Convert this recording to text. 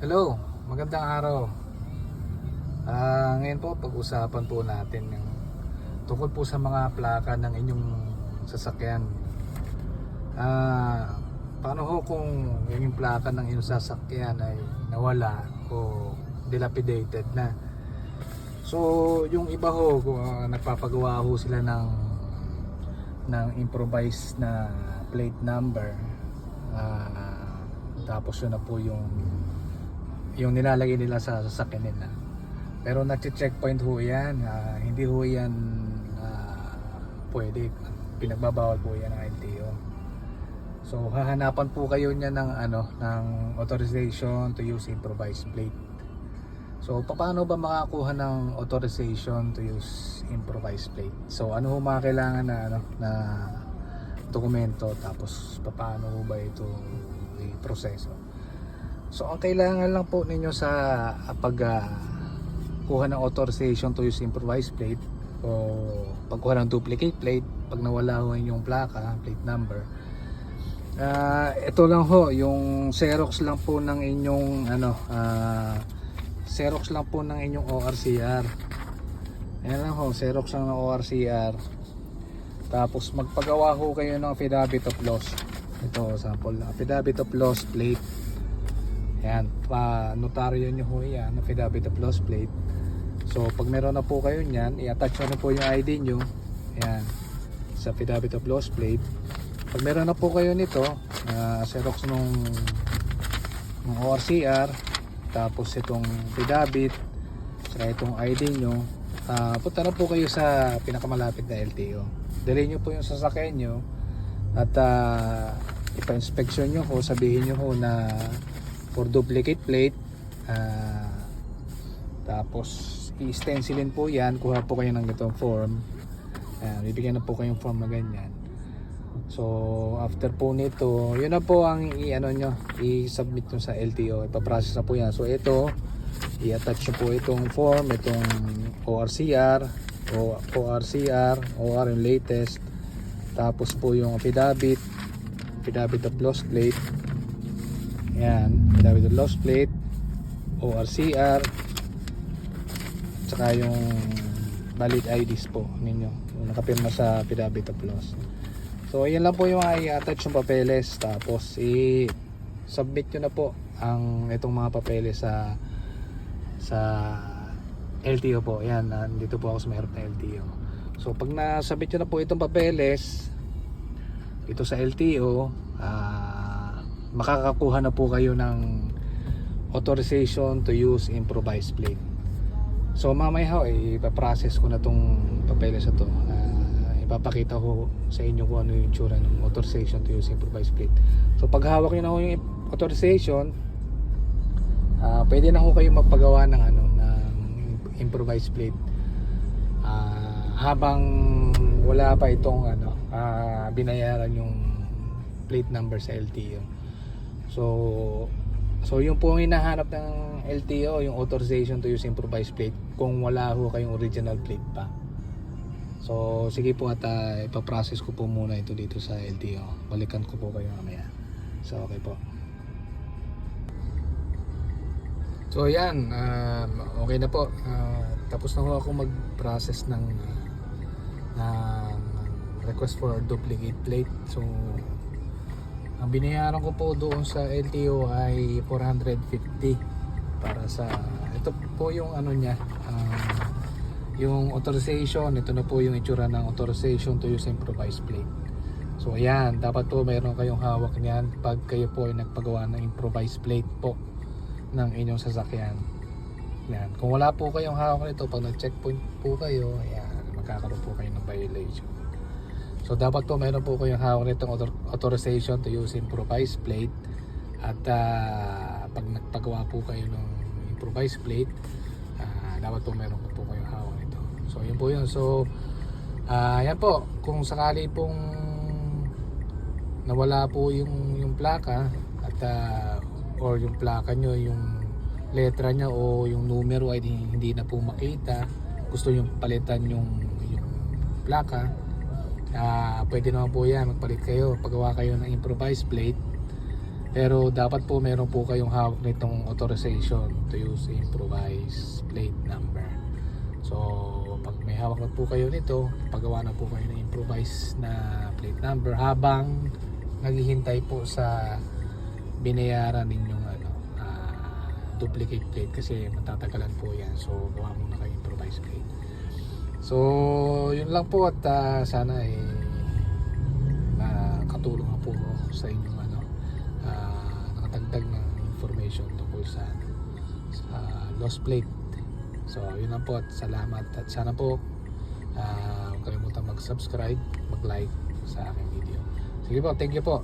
Hello, magandang araw. Ah, ngayon po pag-usapan po natin yung tungkol po sa mga plaka ng inyong sasakyan. Ah, paano ho kung yung plaka ng inyong sasakyan ay nawala o dilapidated na? So, yung iba ho, ah, nagpapagawa ho sila ng ng improvised na plate number. Ah, tapos yun na po yung yung nilalagay nila sa sasakyan nila. Pero nagche-checkpoint ho yan. ah, hindi ho yan ah, pwede. Pinagbabawal po yan ng LTO. So hahanapan po kayo niya ng ano ng authorization to use improvised plate. So paano ba makakuha ng authorization to use improvised plate? So ano ho mga kailangan na ano na dokumento tapos paano ba ito i-proseso? So ang kailangan lang po ninyo sa ah, pag ah, kuha ng authorization to use improvised plate o pagkuha ng duplicate plate pag nawala ho yung plaka, plate number. Ah, ito lang ho, yung Xerox lang po ng inyong ano, ah, Xerox lang po ng inyong ORCR. Ayan lang ho, Xerox lang ng ORCR. Tapos magpagawa ho kayo ng affidavit of loss. Ito sample, affidavit of loss plate. Ayan, pa notaryo nyo ho yan, affidavit of loss plate. So pag meron na po kayo niyan, i-attach nyo po yung ID nyo. Ayan, sa affidavit of loss plate. Pag meron na po kayo nito, ah, Xerox nung, nung ORCR, tapos itong affidavit, saka itong ID nyo, ah, punta na po kayo sa pinakamalapit na LTO. Dali nyo po yung sasakyan nyo at uh, ipa-inspection nyo ho, sabihin nyo ho na for duplicate plate. Ah, tapos i-stencilin po yan. Kuha po kayo ng ganitong form. Ayan, bibigyan na po kayong form na ganyan. So after po nito yun na po ang i-ano nyo i-submit nyo sa LTO ipaprocess na po yan. So ito i-attach nyo po itong form itong ORCR o ORCR OR yung latest. Tapos po yung affidavit affidavit of loss plate yan. Affidavit of loss plate ORCR tsaka yung valid IDs po ninyo. Yung nakapirma sa of loss so yan lang po yung i-attach yung papeles. Tapos i-submit nyo na po ang itong mga papeles sa sa LTO po. Yan nandito po ako sa mayroon na LTO so pag nasubmit nyo na po itong papeles dito sa LTO ah, makakakuha na po kayo ng authorization to use improvised plate So mamaya ho, eh, ipaprocess ko na tong papeles na to. Ah, ipapakita ko sa inyo kung ano yung tsura ng authorization to use improvised plate. So pag hawak nyo na ho yung authorization, ah, pwede na ho kayo magpagawa ng ano ng improvised plate. Ah, habang wala pa itong ano ah, binayaran yung plate number sa LTO. So So yung po ang hinahanap ng LTO, yung authorization to use improvised plate kung wala ho kayong original plate pa. So sige po at uh, ipaprocess ko po muna ito dito sa LTO. Balikan ko po kayo mamaya. So okay po. So yan, um, okay na po. Uh, tapos na ho ako mag-process ng, uh, ng request for duplicate plate. So binayaran ko po doon sa LTO ay 450 para sa ito po yung ano niya ah, yung authorization. Ito na po yung itsura ng authorization to use improvised plate so ayan dapat po mayroon kayong hawak niyan pag kayo po ay nagpagawa ng improvised plate po ng inyong sasakyan. Yan. kung wala po kayong hawak nito pag nag checkpoint po kayo ayan magkakaroon po kayo ng violation So dapat po meron po kayong hawak nitong author- authorization to use improvised plate at ah, pag nagpagawa po kayo ng improvised plate ah, dapat po meron po kayong hawak nito. So yun po yun. So ah, yan po kung sakali pong nawala po yung yung plaka at ah, or yung plaka nyo yung letra niya o yung numero ay hindi, na po makita gusto nyo palitan yung yung plaka Ah, pwede naman po yan magpalit kayo paggawa kayo ng improvised plate Pero dapat po meron po kayong hawak nitong authorization to use improvised plate number. So, pag may hawak na po kayo nito, pagawa na po kayo ng improvised na plate number habang naghihintay po sa binayaran ninyong ano, ah, duplicate plate kasi matatagalan po yan. So, gawa muna kayo improvised plate. So, yun lang po at ah, sana eh nakatulong na po sa inyong ano, ah, nakatagdag ng information tungkol sa, sa lost plate. So, yun lang po at salamat at sana po ah, huwag kalimutan mag-subscribe, mag-like sa aking video. Sige po, thank you po.